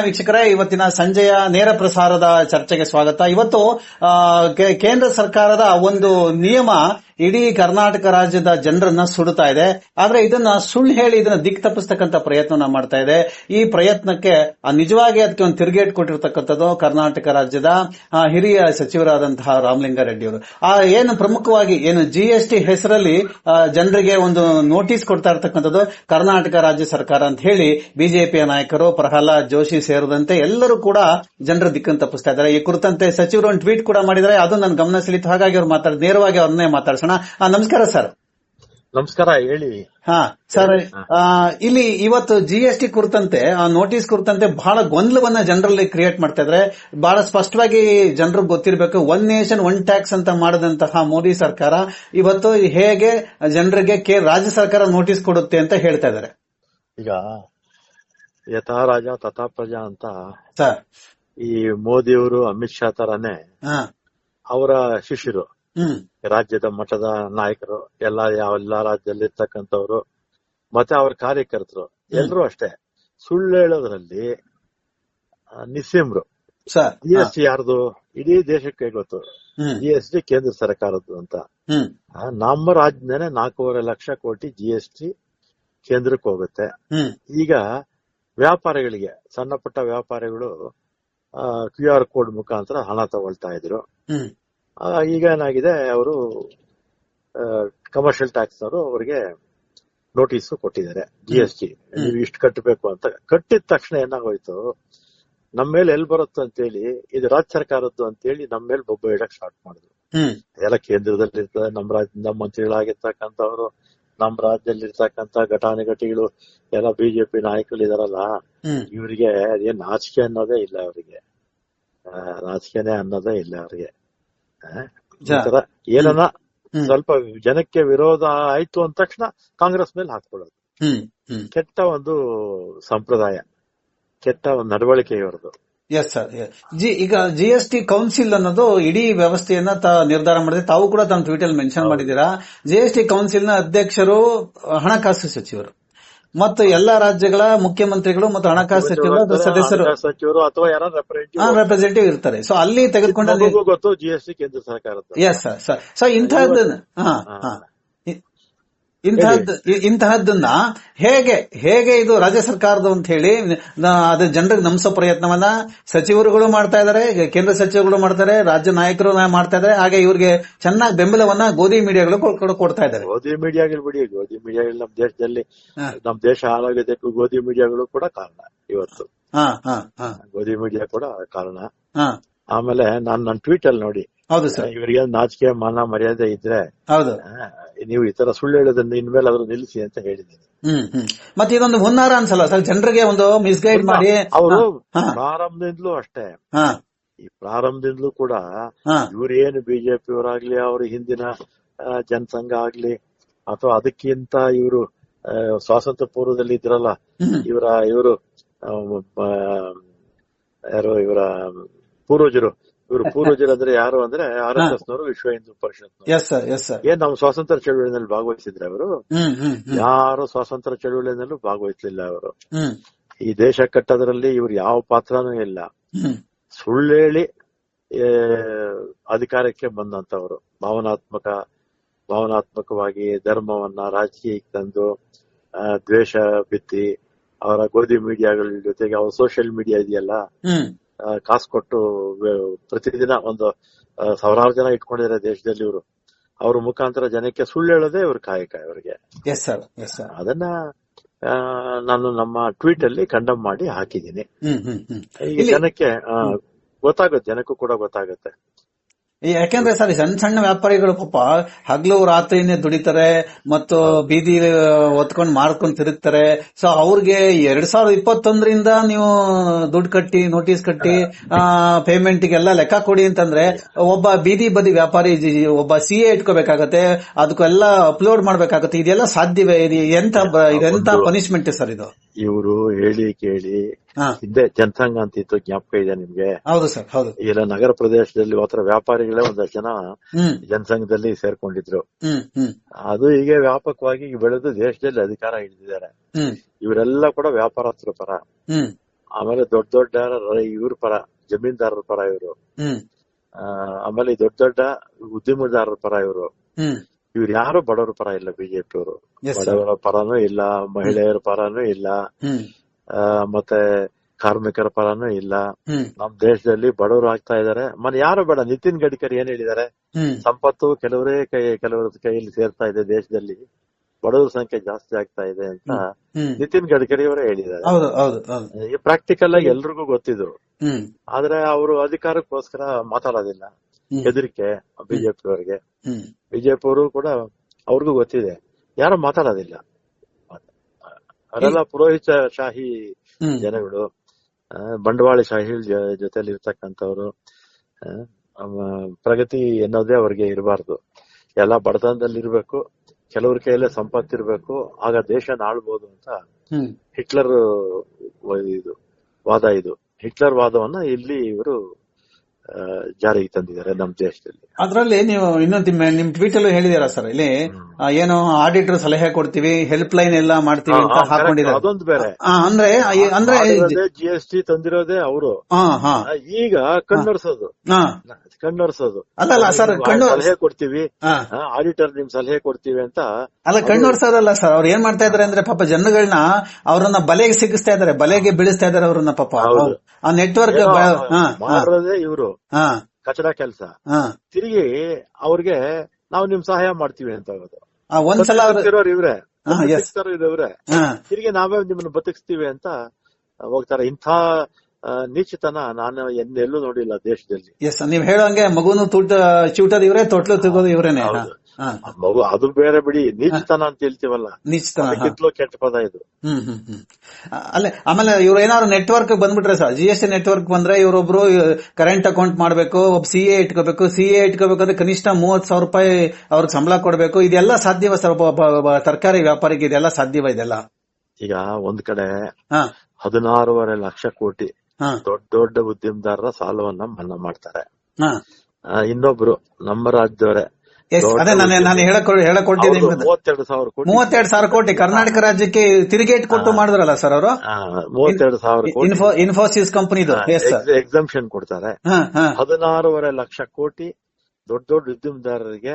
ವೀಕ್ಷಕರೇ ಇವತ್ತಿನ ಸಂಜೆಯ ನೇರ ಪ್ರಸಾರದ ಚರ್ಚೆಗೆ ಸ್ವಾಗತ. ಇವತ್ತು ಕೇಂದ್ರ ಸರ್ಕಾರದ ಒಂದು ನಿಯಮ ಇಡೀ ಕರ್ನಾಟಕ ರಾಜ್ಯದ ಜನರನ್ನ ಸುಡುತ್ತಾ ಇದೆ. ಆದ್ರೆ ಇದನ್ನ ಸುಳ್ಳು ಹೇಳಿ ಇದನ್ನ ದಿಕ್ ತಪ್ಪಿಸ್ತಕ್ಕಂಥ ಪ್ರಯತ್ನ ಮಾಡ್ತಾ ಇದೆ. ಈ ಪ್ರಯತ್ನಕ್ಕೆ ನಿಜವಾಗಿ ಅದಕ್ಕೆ ಒಂದು ತಿರುಗೇಟ್ ಕೊಟ್ಟಿರ್ತಕ್ಕಂಥದ್ದು ಕರ್ನಾಟಕ ರಾಜ್ಯದ ಹಿರಿಯ ಸಚಿವರಾದಂತಹ ರಾಮಲಿಂಗಾರೆಡ್ಡಿ ಅವರು. ಆ, ಏನು ಪ್ರಮುಖವಾಗಿ, ಏನು ಜಿಎಸ್ಟಿ ಹೆಸರಲ್ಲಿ ಜನರಿಗೆ ಒಂದು ನೋಟಿಸ್ ಕೊಡ್ತಾ ಇರ್ತಕ್ಕಂಥದ್ದು ಕರ್ನಾಟಕ ರಾಜ್ಯ ಸರ್ಕಾರ ಅಂತ ಹೇಳಿ ಬಿಜೆಪಿಯ ನಾಯಕರು ಪ್ರಹ್ಲಾದ್ ಜೋಶಿ ಸೇರಿದಂತೆ ಎಲ್ಲರೂ ಕೂಡ ಜನರ ದಿಕ್ಕನ್ನು ತಪ್ಪಿಸ್ತಾ ಇದ್ದಾರೆ. ಈ ಕುರಿತಂತೆ ಸಚಿವರು ಟ್ವೀಟ್ ಕೂಡ ಮಾಡಿದರೆ ಅದು ನನ್ನ ಗಮನ ಸೆಳೀತು ಹಾಗಾಗಿ ಅವರು ಮಾತಾಡ, ನೇರವಾಗಿ ಅವ್ರನ್ನೇ ಮಾತಾಡ್ಸೋಣ. ಆ, ನಮಸ್ಕಾರ ಸರ್. ನಮಸ್ಕಾರ ಹೇಳಿ. ಹಾ ಸರ್ ಇಲ್ಲಿ ಇವತ್ತು ಜಿ ಎಸ್ ಟಿ ಕುರಿತಂತೆ ಆ ನೋಟಿಸ್ ಕುರಿತಂತೆ ಬಹಳ ಗೊಂದಲವನ್ನ ಜನರಲ್ಲಿ ಕ್ರಿಯೇಟ್ ಮಾಡ್ತಾ ಇದ್ರೆ. ಬಹಳ ಸ್ಪಷ್ಟವಾಗಿ ಜನರಿಗೆ ಗೊತ್ತಿರಬೇಕು ಒನ್ ನೇಷನ್ ಒನ್ ಟ್ಯಾಕ್ಸ್ ಅಂತ ಮಾಡಿದಂತಹ ಮೋದಿ ಸರ್ಕಾರ ಇವತ್ತು ಹೇಗೆ ಜನರಿಗೆ ಕೆ ರಾಜ್ಯ ಸರ್ಕಾರ ನೋಟಿಸ್ ಕೊಡುತ್ತೆ ಅಂತ ಹೇಳ್ತಾ ಇದ್ದಾರೆ ಈಗ ಯಥಾ ರಾಜ ತಥಾ ಪ್ರಜಾ ಅಂತ ಸರ್. ಈ ಮೋದಿಯವರು ಅಮಿತ್ ಶಾ ತರಾನೇ ಹಾ. ಅವರ ಶಿಷ್ಯರು. ರಾಜ್ಯದ ಮಟ್ಟದ ನಾಯಕರು ಎಲ್ಲ ಯಾವ ಎಲ್ಲಾ ರಾಜ್ಯದಲ್ಲಿ ಇರ್ತಕ್ಕಂಥವ್ರು ಮತ್ತೆ ಅವ್ರ ಕಾರ್ಯಕರ್ತರು ಎಲ್ರು ಅಷ್ಟೇ. ಸುಳ್ಳು ಹೇಳೋದ್ರಲ್ಲಿ ನಿಸ್ಸೀಮ್ರು ಜಿ ಎಸ್ ಟಿ ಯಾರ್ದು? ಇಡೀ ದೇಶಕ್ಕೆ ಗೊತ್ತು. ಜಿ ಎಸ್ ಟಿ ಕೇಂದ್ರ ಸರ್ಕಾರದ್ದು ಅಂತ. ನಮ್ಮ ರಾಜ್ಯದೇ ನಾಲ್ಕೂವರೆ ಲಕ್ಷ ಕೋಟಿ ಜಿ ಎಸ್ ಟಿ ಕೇಂದ್ರಕ್ಕೆ ಹೋಗುತ್ತೆ. ಈಗ ವ್ಯಾಪಾರಿಗಳಿಗೆ ಸಣ್ಣ ಪುಟ್ಟ ವ್ಯಾಪಾರಿಗಳು ಕ್ಯೂ ಆರ್ ಕೋಡ್ ಮುಖಾಂತರ ಹಣ ತಗೊಳ್ತಾ ಇದ್ರು. ಈಗ ಏನಾಗಿದೆ ಅವರು ಕಮರ್ಷಿಯಲ್ ಟ್ಯಾಕ್ಸ್ ಅವರು ಅವರಿಗೆ ನೋಟಿಸ್ ಕೊಟ್ಟಿದ್ದಾರೆ ಜಿ ಎಸ್ ಟಿ ನೀವು ಇಷ್ಟು ಕಟ್ಟಬೇಕು ಅಂತ. ಕಟ್ಟಿದ ತಕ್ಷಣ ಏನಾಗೋಯ್ತು ನಮ್ಮ ಮೇಲೆ ಎಲ್ಲಿ ಬರುತ್ತೆ ಅಂತೇಳಿ ಇದು ರಾಜ್ಯ ಸರ್ಕಾರದ್ದು ಅಂತೇಳಿ ನಮ್ಮ ಮೇಲೆ ಬೊಬ್ಬ ಇಡಕ್ ಸ್ಟಾರ್ಟ್ ಮಾಡಿದ್ರು. ಎಲ್ಲ ಕೇಂದ್ರದಲ್ಲಿ ಇರ್ತದೆ ನಮ್ಮ ರಾಜ್ಯದ ಮಂತ್ರಿಗಳಾಗಿರ್ತಕ್ಕಂಥವ್ರು ನಮ್ಮ ರಾಜ್ಯದಲ್ಲಿ ಇರ್ತಕ್ಕಂಥ ಘಟಾನುಘಟಿಗಳು ಎಲ್ಲ ಬಿಜೆಪಿ ನಾಯಕರು ಇದಾರಲ್ಲ ಇವರಿಗೆ ಅದೇನ್ ನಾಚಿಕೆ ಅನ್ನೋದೇ ಇಲ್ಲ ಅವರಿಗೆ. ರಾಜಕೀಯನೇ ಅನ್ನೋದೇ ಇಲ್ಲ ಅವರಿಗೆ. ಏನನ್ನ. ಸ್ವಲ್ಪ ಜನಕ್ಕೆ ವಿರೋಧ ಆಯ್ತು ಅಂದ ತಕ್ಷಣ ಕಾಂಗ್ರೆಸ್ ಮೇಲೆ ಹಾಕ್ಕೊಳ್ಳೋದು ಕೆಟ್ಟ ಒಂದು ಸಂಪ್ರದಾಯ ಕೆಟ್ಟ ಒಂದು ನಡವಳಿಕೆ ಇವರದು ಎಸ್ ಸರ್ ಜಿ ಈಗ ಜಿ ಎಸ್ ಟಿ ಕೌನ್ಸಿಲ್ ಅನ್ನೋದು ಇಡೀ ವ್ಯವಸ್ಥೆಯನ್ನ ನಿರ್ಧಾರ ಮಾಡಿದೆ. ತಾವು ಕೂಡ ತಮ್ಮ ಟ್ವೀಟ್ ಅಲ್ಲಿ ಮೆನ್ಷನ್ ಮಾಡಿದೀರಾ ಜಿ ಎಸ್ ಟಿ ಕೌನ್ಸಿಲ್ನ ಅಧ್ಯಕ್ಷರು ಹಣಕಾಸು ಸಚಿವರು. ಮತ್ತು ಎಲ್ಲಾ ರಾಜ್ಯಗಳ ಮುಖ್ಯಮಂತ್ರಿಗಳು ಮತ್ತು ಹಣಕಾಸು ಸಚಿವರು ಸದಸ್ಯರು ಸಚಿವರು ಅಥವಾ ಯಾರೋ ರೆಪ್ರೆಸೆಂಟೇಟಿವ್ ಇರ್ತಾರೆ. ಸೊ ಅಲ್ಲಿ ತೆಗೆದುಕೊಂಡು ಗೊತ್ತು ಜಿಎಸ್ಟಿ ಕೇಂದ್ರ ಸರ್ಕಾರ ಎಸ್ ಸರ್ ಸರ್ ಸೊ ಇಂಥದ್ದು ಹಾ. ಹಾ. ಇಂತಹದ್ದು ಇಂತಹದ್ದನ್ನ ಹೇಗೆ ಹೇಗೆ ಇದು ರಾಜ್ಯ ಸರ್ಕಾರದ ಅಂತ ಹೇಳಿ ಅದ ಜನರಿಗೆ ನಂಬಿಸೋ ಪ್ರಯತ್ನವನ್ನ ಸಚಿವರುಗಳು ಮಾಡ್ತಾ ಇದಾರೆ ಕೇಂದ್ರ ಸಚಿವರುಗಳು ಮಾಡ್ತಾರೆ ರಾಜ್ಯ ನಾಯಕರು ಮಾಡ್ತಾ ಇದಾರೆ ಹಾಗೆ ಇವರಿಗೆ ಚೆನ್ನಾಗಿ ಬೆಂಬಲವನ್ನ ಗೋಧಿ ಮೀಡಿಯಾಗಳು ಕೊಡ್ತಾ ಇದಾರೆ ಗೋಧಿ ಮೀಡಿಯಾಗಳು ಬಿಡಿ ಗೋಧಿ ಮೀಡಿಯಾ ನಮ್ಮ ದೇಶದಲ್ಲಿ. ನಮ್ಮ ದೇಶ ಹಾಳಾಗೋದಕ್ಕೂ ಗೋಧಿ ಮೀಡಿಯಾಗಳು ಕೂಡ ಕಾರಣ ಇವತ್ತು. ಹಾ ಹಾ ಹಾ. ಗೋಧಿ ಮೀಡಿಯಾ ಕೂಡ ಕಾರಣ. ಹಾ. ಆಮೇಲೆ ನಾನು ನನ್ನ ಟ್ವೀಟ್ ಅಲ್ಲಿ ನೋಡಿ ಹೌದು ಸರ್. ಇವರಿಗೆ ನಾಚಿಕೆ ಮಾನ ಮರ್ಯಾದೆ ಇದ್ರೆ ಹೌದು. ನೀವು ಈ ತರ ಸುಳ್ಳು ಹೇಳೋದನ್ನ ಇನ್ಮೇಲೆ ಅದನ್ನು ನಿಲ್ಲಿಸಿ ಅಂತ ಹೇಳಿದ್ದೀನಿ. ಹ್ಮ್ ಮತ್ತೆ ಇದೊಂದು ಹುನ್ನಾರ ಅನ್ಸಲ್ಲ ಸರ್? ಜನರಿಗೆ ಒಂದು ಮಿಸ್ಗೈಡ್ ಮಾಡಿ? ಅವರು ಪ್ರಾರಂಭದಿಂದಲೂ ಅಷ್ಟೇ. ಹಾ. ಈ ಪ್ರಾರಂಭದಿಂದಲೂ ಕೂಡ ಇವ್ರೇನು ಬಿಜೆಪಿ ಅವರಾಗ್ಲಿ ಅವ್ರ ಹಿಂದಿನ ಜನಸಂಘ ಆಗ್ಲಿ ಅಥವಾ ಅದಕ್ಕಿಂತ ಇವರು ಸ್ವಾತಂತ್ರ್ಯ ಪೂರ್ವದಲ್ಲಿ ಇದ್ರಲ್ಲ ಇವರ ಇವರು ಯಾರು ಇವರ ಪೂರ್ವಜರು ಇವರು ಪೂರ್ವಜರು ಅಂದ್ರೆ ಯಾರು ಅಂದ್ರೆ ಆರ್ ಎಸ್ ಎಸ್ ನವರು ವಿಶ್ವ ಹಿಂದೂ ಪರಿಷತ್ ಏನ್ ನಾವು ಸ್ವಾತಂತ್ರ್ಯ ಚಳುವಳಿನಲ್ಲಿ ಭಾಗವಹಿಸಿದ್ರೆ ಅವರು? ಯಾರು ಸ್ವಾತಂತ್ರ್ಯ ಚಳುವಳಿನಲ್ಲೂ ಭಾಗವಹಿಸಲಿಲ್ಲ ಅವರು. ಈ ದೇಶ ಕಟ್ಟೋದ್ರಲ್ಲಿ ಇವ್ರು ಯಾವ ಪಾತ್ರನೂ ಇಲ್ಲ. ಸುಳ್ಳೇಳಿ ಅಧಿಕಾರಕ್ಕೆ ಬಂದಂತವರು ಭಾವನಾತ್ಮಕ ಭಾವನಾತ್ಮಕವಾಗಿ ಧರ್ಮವನ್ನ ರಾಜಕೀಯಕ್ಕೆ ತಂದು ದ್ವೇಷ ಬಿತ್ತಿ ಅವರ ಗೋಧಿ ಮೀಡಿಯಾಗಳ ಜೊತೆಗೆ ಅವ್ರ ಸೋಷಿಯಲ್ ಮೀಡಿಯಾ ಇದೆಯಲ್ಲ? ಕಾಸು ಕೊಟ್ಟು ಪ್ರತಿದಿನ ಒಂದು ಸಾವಿರಾರು ಜನ ಇಟ್ಕೊಂಡಿದ್ದಾರೆ ದೇಶದಲ್ಲಿ ಇವರು. ಅವ್ರ ಮುಖಾಂತರ ಜನಕ್ಕೆ ಸುಳ್ಳು ಹೇಳೋದೇ ಇವ್ರ ಕಾಯಕ ಇವರಿಗೆ. ಅದನ್ನ ಆ, ನಾನು ನಮ್ಮ ಟ್ವೀಟ್ ಅಲ್ಲಿ ಕಂಡಮ್ ಮಾಡಿ ಹಾಕಿದ್ದೀನಿ. ಜನಕ್ಕೆ ಗೊತ್ತಾಗುತ್ತೆ ಜನಕ್ಕೂ ಕೂಡ ಗೊತ್ತಾಗುತ್ತೆ. ಯಾಕೆಂದ್ರೆ ಸರ್ ಸಣ್ಣ ಸಣ್ಣ ವ್ಯಾಪಾರಿಗಳು ಪಾಪ ಹಗ್ಲು ರಾತ್ರಿನೇ ದುಡಿತಾರೆ ಮತ್ತು ಬೀದಿ ಒತ್ಕೊಂಡು ಮಾರ್ಕೊಂಡು ತಿರುಗ್ತಾರೆ. ಸೊ ಅವ್ರಿಗೆ ಎರಡ್ ಸಾವಿರದ ಇಪ್ಪತ್ತೊಂದರಿಂದ ನೀವು ದುಡ್ಡು ಕಟ್ಟಿ ನೋಟಿಸ್ ಕಟ್ಟಿ ಪೇಮೆಂಟ್ ಗೆಲ್ಲ ಲೆಕ್ಕ ಕೊಡಿ ಅಂತಂದ್ರೆ ಒಬ್ಬ ಬೀದಿ ಬದಿ ವ್ಯಾಪಾರಿ ಒಬ್ಬ ಸಿ ಎ ಇಟ್ಕೋಬೇಕಾಗತ್ತೆ ಅದಕ್ಕೆಲ್ಲ ಅಪ್ಲೋಡ್ ಮಾಡ್ಬೇಕಾಗತ್ತೆ. ಇದೆಲ್ಲ ಸಾಧ್ಯವೇ? ಇದು ಎಂತ ಇದೆಂತ ಪನಿಷ್ಮೆಂಟ್ ಸರ್ ಇದು? ಇವರು ಹೇಳಿ ಕೇಳಿ ಹಾ. ಹಿಂದೆ ಜನಸಂಘ ಅಂತ ಇತ್ತು ಜ್ಞಾಪಕ ಇದೆ ನಿಮ್ಗೆ. ಹೌದು ಸರ್ ಹೌದು. ಇಲ್ಲ ನಗರ ಪ್ರದೇಶದಲ್ಲಿ ಮಾತ್ರ ವ್ಯಾಪಾರಿಗಳೇ ಒಂದಷ್ಟು ಜನ ಹ್ಮ್. ಜನಸಂಘದಲ್ಲಿ ಸೇರ್ಕೊಂಡಿದ್ರು. ಹ್ಮ್ ಹ್ಮ್. ಅದು ಹೀಗೆ ವ್ಯಾಪಕವಾಗಿ ಬೆಳೆದು ದೇಶದಲ್ಲಿ ಅಧಿಕಾರ ಹಿಡಿದಿದ್ದಾರೆ. ಹ್ಮ್. ಇವರೆಲ್ಲ ಕೂಡ ವ್ಯಾಪಾರಸ್ಥರ ಪರ. ಹ್ಮ್. ಆಮೇಲೆ ದೊಡ್ಡ ದೊಡ್ಡ ಇವ್ರ ಪರ ಜಮೀನ್ದಾರರ ಪರ ಇವರು. ಹ್ಮ್. ಆಮೇಲೆ ದೊಡ್ಡ ದೊಡ್ಡ ಉದ್ಯಮದಾರರ ಪರ ಇವರು. ಹ್ಮ್. ಇವ್ರು ಯಾರು ಬಡವರ ಪರ ಇಲ್ಲ ಬಿಜೆಪಿ ಅವರು ಬಡವರ ಪರನೂ ಇಲ್ಲ ಮಹಿಳೆಯರ ಪರನೂ ಇಲ್ಲ ಮತ್ತೆ ಕಾರ್ಮಿಕರ ಪರನೂ ಇಲ್ಲ. ನಮ್ ದೇಶದಲ್ಲಿ ಬಡವರು ಆಗ್ತಾ ಇದಾರೆ. ಮನೆ ಯಾರು ಬೇಡ ನಿತಿನ್ ಗಡ್ಕರಿ ಏನ್ ಹೇಳಿದ್ದಾರೆ ಸಂಪತ್ತು ಕೆಲವರೇ ಕೈ ಕೆಲವರ ಕೈಯಲ್ಲಿ ಸೇರ್ತಾ ಇದೆ ದೇಶದಲ್ಲಿ. ಬಡವರ ಸಂಖ್ಯೆ ಜಾಸ್ತಿ ಆಗ್ತಾ ಇದೆ ಅಂತ ನಿತಿನ್ ಗಡ್ಕರಿ ಅವರೇ ಹೇಳಿದ್ದಾರೆ. ಪ್ರಾಕ್ಟಿಕಲ್ ಆಗಿ ಎಲ್ರಿಗೂ ಗೊತ್ತಿದ್ರು ಆದ್ರೆ ಅವರು ಅಧಿಕಾರಕ್ಕೋಸ್ಕರ ಮಾತಾಡೋದಿಲ್ಲ. ಹೆದರಿಕೆ ಬಿಜೆಪಿ ಅವರಿಗೆ ಬಿಜೆಪಿ ಅವರು ಕೂಡ ಅವ್ರಿಗೂ ಗೊತ್ತಿದೆ. ಯಾರು ಮಾತಾಡೋದಿಲ್ಲ. ಅದೆಲ್ಲ ಪುರೋಹಿತ ಶಾಹಿ ಜನಗಳು ಬಂಡವಾಳ ಶಾಹಿ ಜೊತೆಲಿ ಇರ್ತಕ್ಕಂಥವ್ರು ಪ್ರಗತಿ ಎನ್ನೋದೇ ಅವ್ರಿಗೆ ಇರಬಾರ್ದು. ಎಲ್ಲ ಬಡತನದಲ್ಲಿ ಇರ್ಬೇಕು ಕೆಲವ್ರ ಕೈಯಲ್ಲೇ ಸಂಪತ್ತಿರ್ಬೇಕು ಆಗ ದೇಶ ಆಳ್ಬೋದು ಅಂತ ಹಿಟ್ಲರ್ ಇದು ವಾದ ಇದು. ಹಿಟ್ಲರ್ ವಾದವನ್ನ ಇಲ್ಲಿ ಇವರು ಜಾರಿಗೆ ತಂದಿದ್ದಾರೆ ನಮ್ಮ ದೇಶದಲ್ಲಿ. ಅದರಲ್ಲಿ ನೀವು ಇನ್ನೊಂದು ನಿಮ್- ಟ್ವೀಟ್ ಅಲ್ಲೂ ಹೇಳಿದಾರ ಸರ್ ಇಲ್ಲಿ ಏನು ಆಡಿಟರ್ ಸಲಹೆ ಕೊಡ್ತೀವಿ ಹೆಲ್ಪ್ ಲೈನ್ ಎಲ್ಲ ಮಾಡ್ತೀವಿ ಅಂತ ಹಾಕೊಂಡಿದ್ದಾರೆ. ಅದೊಂದು ಬೇರೆ. ಅಂದ್ರೆ ಅಂದ್ರೆ ಜಿ ಎಸ್ ಟಿ ತಂದಿರೋದೇ ಅವರು. ಹಾ ಹಾ. ಈಗ ಕಣ್ಣರ್ಸೋದು ಹಾ. ಕಣ್ಣೊರ್ಸೋದು ಅಲ್ಲ, ನೀವು ಕಣ್ಣು- ಸಲಹೆ ಕೊಡ್ತೀವಿ. ಆಡಿಟರ್ ನಿಮ್ ಸಲಹೆ ಕೊಡ್ತೀವಿ ಅಂತ ಅಲ್ಲ ಕಣ್ಣೋರ್ಸೋದಲ್ಲ ಸರ್ ಅವ್ರು ಏನ್ ಮಾಡ್ತಾ ಇದಾರೆ ಅಂದ್ರೆ ಪಾಪ ಜನಗಳನ್ನ ಅವ್ರನ್ನ ಬಲೆಗೆ ಸಿಗಿಸ್ತಾ ಇದಾರೆ ಬಲೆಗೆ ಬೀಳಿಸ್ತಾ ಇದಾರೆ ಅವ್ರನ್ನ ಪಾಪ. ಆ ನೆಟ್ವರ್ಕ್ ಇವರು. ಕಚಡ ಕೆಲಸ. ಹಾ. ತಿರುಗಿ ಅವ್ರಿಗೆ ನಾವು ನಿಮ್ ಸಹಾಯ ಮಾಡ್ತೀವಿ ಅಂತ ಹೇಳೋದು. ಇವ್ರೆ. ಇವ್ರೆ ತಿರುಗಿ ನಾವೇ ನಿಮ್ಮನ್ನ ಬದುಕಿಸ್ತೀವಿ ಅಂತ ಹೋಗ್ತಾರೆ. ಇಂಥ ನಿಶ್ಚಿತನ ನೀಚತನ ನಾನು ಎಲ್ಲೂ ನೋಡಿಲ್ಲ ದೇಶದಲ್ಲಿ. ಎಸ್ ನೀವ್ ಹೇಳೋಂಗೆ ಮಗುನು ತುಟ ಚಿವುಟೋದು ಇವ್ರೆ ತೊಟ್ಲು ತೆಗೋದು ಇವ್ರೇನೆ. ಮಗು ಅದು ಬೇರೆ ಬಿಡಿ ನೀಚತನ ಅಂತ ಹೇಳ್ತೀವಲ್ಲ. ನೀಚತನ. ಕೆಟ್ಟ ಪದ ಇದು. ಹ್ಮ್ ಹ್ಮ್ ಹ್ಮ್. ಅಲ್ಲೇ ಆಮೇಲೆ ಇವ್ರು ಏನಾದ್ರು ನೆಟ್ವರ್ಕ್ ಬಂದ್ಬಿಟ್ರೆ sir G S T network ಬಂದ್ರೆ ಇವರೊಬ್ರು ಕರೆಂಟ್ ಅಕೌಂಟ್ ಮಾಡ್ಬೇಕು ಒಬ್ಬ ಸಿ ಎ ಇಟ್ಕೋಬೇಕು ಸಿ ಎ ಇಟ್ಕೋಬೇಕಾದ್ರೆ ಕನಿಷ್ಠ ಮೂವತ್ ಸಾವಿರ ರೂಪಾಯಿ ಅವ್ರಿಗೆ ಸಂಬಳ ಕೊಡ್ಬೇಕು. ಇದೆಲ್ಲ ಸಾಧ್ಯವ ಸರ್ ತರಕಾರಿ ವ್ಯಾಪಾರಿಗೆ ಇದೆಲ್ಲ ಸಾಧ್ಯವ ಇದೆಲ್ಲ. ಈಗ ಒಂದ್ ಕಡೆ ಹದಿನಾರೂವರೆ ಲಕ್ಷ ಕೋಟಿ ದೊಡ್ಡ ದೊಡ್ಡ ಉದ್ಯಮದಾರರ ಸಾಲವನ್ನ ಮನ್ನಾ ಮಾಡ್ತಾರೆ. ಹಾ. ಇನ್ನೊಬ್ರು ನಮ್ಮ ರಾಜ್ಯದವರೇ ಅದೇ ನಾನು ನಾನು ಹೇಳಕ್ ಹೇಳಕೊಟ್ಟಿದ್ದೀನಿ ಮೂವತ್ತೆರಡು ಸಾವಿರ ಕೋಟಿ. ಮೂವತ್ತೆರಡು ಸಾವಿರ ಕೋಟಿ. ಕರ್ನಾಟಕ ರಾಜ್ಯಕ್ಕೆ ತಿರುಗೇಟ್ ಕೊಟ್ಟು ಮಾಡಿದ್ರಲ್ಲ ಸರ್ ಅವರು? ಮೂವತ್ತೆರಡು ಸಾವಿರ ಇನ್ಫೋಸಿಸ್ ಕಂಪನಿದು ಎಕ್ಸಂಪ್ಷನ್ ಕೊಡ್ತಾರೆ. ಹದಿನಾರೂವರೆ ಲಕ್ಷ ಕೋಟಿ ದೊಡ್ಡ ದೊಡ್ಡ ಉದ್ಯಮದಾರರಿಗೆ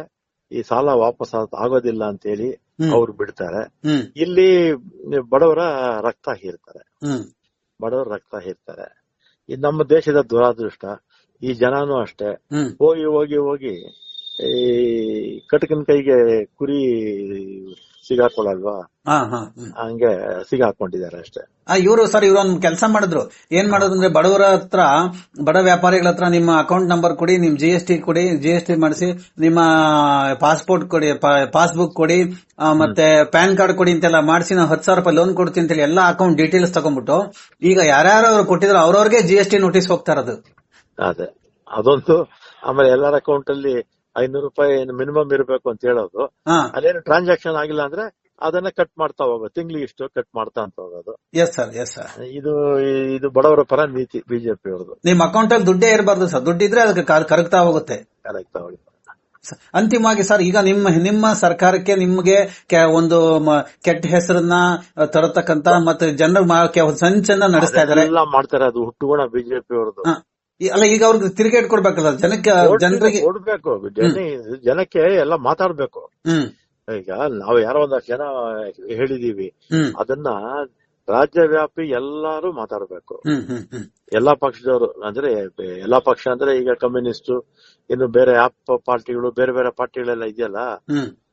ಈ ಸಾಲ ವಾಪಸ್ ಆಗೋದಿಲ್ಲ ಅಂತ ಹೇಳಿ. ಅವ್ರು ಬಿಡ್ತಾರೆ. ಇಲ್ಲಿ ಬಡವರ ರಕ್ತ ಹೀರ್ತಾರೆ. ಬಡವರ ರಕ್ತ ಹೀರ್ತಾರೆ. ನಮ್ಮ ದೇಶದ ದುರಾದೃಷ್ಟ ಈ ಜನಾನು ಅಷ್ಟೇ. ಹೋಗಿ ಹೋಗಿ ಹೋಗಿ ಈ ಕಟಕನ್ ಕೈಗೆ ಕುರಿ ಸಿಗಾಕೊಳ್ಳಲ್ವಾ ಹಾ ಹಾ ಹ್ಮ್. ಹಂಗೆ ಸಿಗಾಕೊಂಡಿದ್ದಾರೆ ಅಷ್ಟೇ. ಆ ಇವರು ಸರ್ ಇವ್ರು ಒಂದ್ ಕೆಲಸ ಮಾಡಿದ್ರು. ಏನ್ ಮಾಡೋದಂದ್ರೆ ಬಡವರ ಹತ್ರ ಬಡ ವ್ಯಾಪಾರಿಗಳ ಹತ್ರ ನಿಮ್ಮ ಅಕೌಂಟ್ ನಂಬರ್ ಕೊಡಿ ನಿಮ್ ಜಿ ಎಸ್ ಟಿ ಕೊಡಿ ಜಿ ಎಸ್ ಟಿ ಮಾಡಿಸಿ ನಿಮ್ಮ ಪಾಸ್ಪೋರ್ಟ್ ಕೊಡಿ ಪಾಸ್ಬುಕ್ ಕೊಡಿ ಮತ್ತೆ ಪ್ಯಾನ್ ಕಾರ್ಡ್ ಕೊಡಿ ಅಂತೆಲ್ಲ ಮಾಡಿಸಿ ನಾವು ಹತ್ತು ಸಾವಿರ ರೂಪಾಯಿ ಲೋನ್ ಕೊಡ್ತೀನಿ ಅಂತೇಳಿ ಎಲ್ಲಾ ಅಕೌಂಟ್ ಡೀಟೇಲ್ಸ್ ತಗೊಂಡ್ಬಿಟ್ಟು ಈಗ ಯಾರ್ಯಾರು ಅವ್ರು ಕೊಟ್ಟಿದ್ರು ಅವ್ರವ್ರಿಗೆ ಜಿ ಎಸ್ ಟಿ ನೋಟಿಸ್ ಹೋಗ್ತಾ ಇರೋದು. ಅದೇ. ಅದೊಂದು ಆಮೇಲೆ ಎಲ್ಲರ ಅಕೌಂಟ್ ಅಲ್ಲಿ ಐನೂರು ರೂಪಾಯಿ ಮಿನಿಮಮ್ ಇರಬೇಕು ಅಂತ ಹೇಳೋದು. ಅಲ್ಲೇನು ಟ್ರಾನ್ಸಾಕ್ಷನ್ ಆಗಿಲ್ಲ ಅಂದ್ರೆ ಅದನ್ನ ಕಟ್ ಮಾಡ್ತಾ ಹೋಗೋದು. ತಿಂಗ್ಳಿಗೆ ಇಷ್ಟು ಕಟ್ ಮಾಡ್ತಾ ಅಂತ ಹೋಗೋದು. ಎಸ್ ಸರ್ ಎಸ್ ಸರ್ ಇದು ಇದು ಬಡವರ ಪರ ನೀತಿ ಬಿಜೆಪಿ ಅವ್ರದ್ದು. ನಿಮ್ ಅಕೌಂಟ್ ಅಲ್ಲಿ ದುಡ್ಡೇ ಇರಬಾರ್ದು ಸರ್ ದುಡ್ಡಿದ್ರೆ ಅದಕ್ಕೆ ಕರಗ್ತಾ ಹೋಗುತ್ತೆ. ಕರಗ್ತಾ ಹೋಗುತ್ತೆ ಅಂತಿಮವಾಗಿ ಸರ್ ಈಗ ನಿಮ್ಮ ನಿಮ್ಮ ಸರ್ಕಾರಕ್ಕೆ ನಿಮ್ಗೆ ಒಂದು ಕೆಟ್ಟ ಹೆಸರನ್ನ ತರತಕ್ಕಂತ ಮತ್ತೆ ಜನರ ಸಂಚನ್ನ ನಡೆಸ್ತಾ ಇದಾರೆ ಎಲ್ಲ ಮಾಡ್ತಾರೆ. ಅದು ಹುಟ್ಟುಗುಣ ಬಿಜೆಪಿ ಅವ್ರದ್ದು. ಈ- ಅಲ್ಲ ಈಗ ಅವ್ರಿಗೆ ತಿರುಗೇಟ್ ಕೊಡ್ಬೇಕಲ್ಲ ಜನಕ್ಕೆ ಜನರಿಗೆ ಕೊಡ್ಬೇಕು. ಜನಕ್ಕೆ ಎಲ್ಲ ಮಾತಾಡ್ಬೇಕು. ಈಗ ನಾವು ಯಾರೋ ಒಂದಷ್ಟು ಜನ ಹೇಳಿದೀವಿ. ಅದನ್ನ ರಾಜ್ಯ ವ್ಯಾಪಿ ಎಲ್ಲಾರು ಮಾತಾಡ್ಬೇಕು. ಎಲ್ಲಾ ಪಕ್ಷದವರು ಅಂದ್ರೆ ಎಲ್ಲಾ ಪಕ್ಷ ಅಂದ್ರೆ ಈಗ ಕಮ್ಯುನಿಸ್ಟ್ ಇನ್ನು ಬೇರೆ ಆಪ್ ಪಾರ್ಟಿಗಳು ಬೇರೆ ಬೇರೆ ಪಾರ್ಟಿಗಳೆಲ್ಲ ಇದೆಯಲ್ಲ?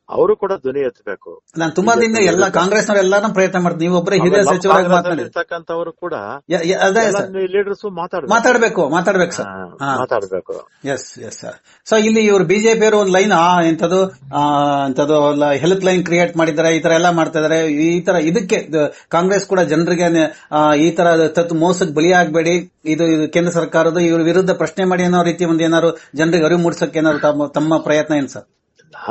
ಅವರು ಕೂಡ ಧ್ವನಿ ಎತ್ತಬೇಕು. ನಾನು ತುಂಬಾ ದಿನ ಎಲ್ಲ ಕಾಂಗ್ರೆಸ್ ಎಲ್ಲಾನು ಪ್ರಯತ್ನ ಮಾಡ್ತೀನಿ. ಒಬ್ಬರೇ ಹಿರಿಯ ಸಚಿವರಾಗಿ ಮಾತನಾಡಿರ್ತಕ್ಕಂಥವ್ರು ಕೂಡ ಲೀಡರ್ಸ್ ಮಾತಾಡ್ಬೇಕು. ಮಾತಾಡ್ಬೇಕು ಮಾತಾಡ್ಬೇಕು ಸರ್. ಮಾತಾಡ್ಬೇಕು. ಎಸ್ ಎಸ್ ಸರ್ ಸೊ ಇಲ್ಲಿ ಇವರು ಬಿಜೆಪಿ ಅವರು ಒಂದು ಲೈನ್ ಎಂತದು ಆ, ಎಂತದು ಹೆಲ್ತ್ ಲೈನ್ ಕ್ರಿಯೇಟ್ ಮಾಡಿದ್ದಾರೆ ಈ ತರ ಎಲ್ಲ ಮಾಡ್ತಾ ಇದಾರೆ. ಈ ತರ ಇದಕ್ಕೆ ಕಾಂಗ್ರೆಸ್ ಕೂಡ ಜನರಿಗೆ ಈ ತರ ತತ್ತು ಮೋಸಕ್ಕೆ ಬಲಿಯಾಗಬೇಡಿ ಇದು ಇದು ಕೇಂದ್ರ ಸರ್ಕಾರದ ಇವ್ರ ವಿರುದ್ಧ ಪ್ರಶ್ನೆ ಮಾಡಿ ಅನ್ನೋ ರೀತಿ ಒಂದು ಏನಾದ್ರು ಜನರಿಗೆ ಅರಿವು ಮೂಡಿಸಕ್ಕೆ ಏನಾದ್ರು ತಮ್ಮ ತಮ್ಮ ಪ್ರಯತ್ನ ಏನು ಸರ್?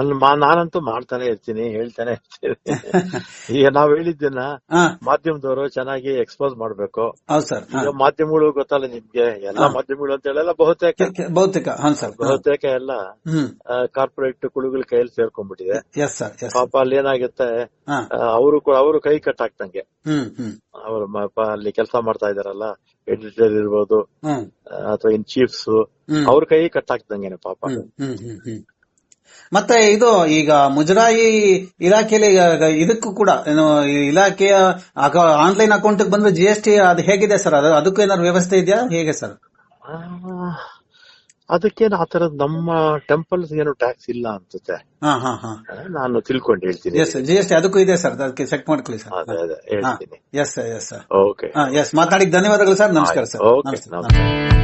ಮಾ- ನಾನಂತೂ ಮಾಡ್ತಾನೆ ಇರ್ತೀನಿ ಹೇಳ್ತಾನೆ ಇರ್ತೀನಿ. ಈಗ ನಾವ್ ಹೇಳಿದ್ದನ್ನ ಮಾಧ್ಯಮದವರು ಚೆನ್ನಾಗಿ ಎಕ್ಸ್ಪೋಸ್ ಮಾಡ್ಬೇಕು. ಮಾಧ್ಯಮಗಳು ಗೊತ್ತಲ್ಲ ನಿಮ್ಗೆ ಎಲ್ಲಾ ಮಾಧ್ಯಮಗಳು ಅಂತ ಹೇಳಲ್ಲ ಬಹುತೇಕ. ಕೆ- ಕೆ- ಭೌತಿಕ ಹಾ ಸರ್ ಬಹುತೇಕ ಎಲ್ಲ ಕಾರ್ಪೊರೇಟ್ ಕುಳುಗಳ ಕೈಯಲ್ಲಿ ಸೇರ್ಕೊಂಡ್ಬಿಟ್ಟಿದೆ. ಪಾಪ ಅಲ್ಲಿ ಏನಾಗುತ್ತೆ ಅವರು ಅವರು ಕೈ ಕಟ್ಟಾಗ್ತಂಗೆ ಹ್ಮ್ ಅವರು ಅಲ್ಲಿ ಕೆಲಸ ಮಾಡ್ತಾ ಇದಾರಲ್ಲ ಎಡಿಟರ್ ಇರ್ಬೋದು ಅಥವಾ ಇನ್ ಚೀಫ್ಸ್. ಅವ್ರ ಕೈ ಪಾಪ. ಹ್ಮ್, ಹ್ಮ್, ಹ್ಮ್. ಮತ್ತೆ ಇದು ಈಗ ಮುಜರಾಯಿ ಇಲಾಖೆಯಲ್ಲಿ ಇದಕ್ಕೂ ಕೂಡ ಏನು ಇಲಾಖೆಯ ಆನ್ಲೈನ್ ಅಕೌಂಟ್ ಬಂದ್ರೆ ಜಿ ಎಸ್ ಟಿ ಅದು ಹೇಗಿದೆ ಸರ್ ಅದು ಅದಕ್ಕೂ ಏನಾದ್ರು ವ್ಯವಸ್ಥೆ ಇದೆಯಾ? ಹೇಗೆ ಸರ್ ಆ, ಅದಕ್ಕೇನು ಆತರ ನಮ್ಮ ಟೆಂಪಲ್ಸ್ ಏನು ಟ್ಯಾಕ್ಸ್ ಇಲ್ಲ ಅನ್ಸುತ್ತೆ. ಹಾ ಹಾ ಹಾ. ನಾನು ತಿಳ್ಕೊಂಡು ಹೇಳ್ತೀನಿ. ಜಿ ಎಸ್ ಟಿ ಅದಕ್ಕೂ ಇದೆ ಸರ್ ಅದಕ್ಕೆ ಚೆಕ್ ಮಾಡ್ಕೊಳ್ಳಿ ಸರ್ ಹೇಳ್ತೀನಿ. Yes yes sir okay yes ಮಾತಾಡಿದ ಧನ್ಯವಾದಗಳು ಸರ್ ನಮಸ್ಕಾರ ಸರ್ ಓಕೆ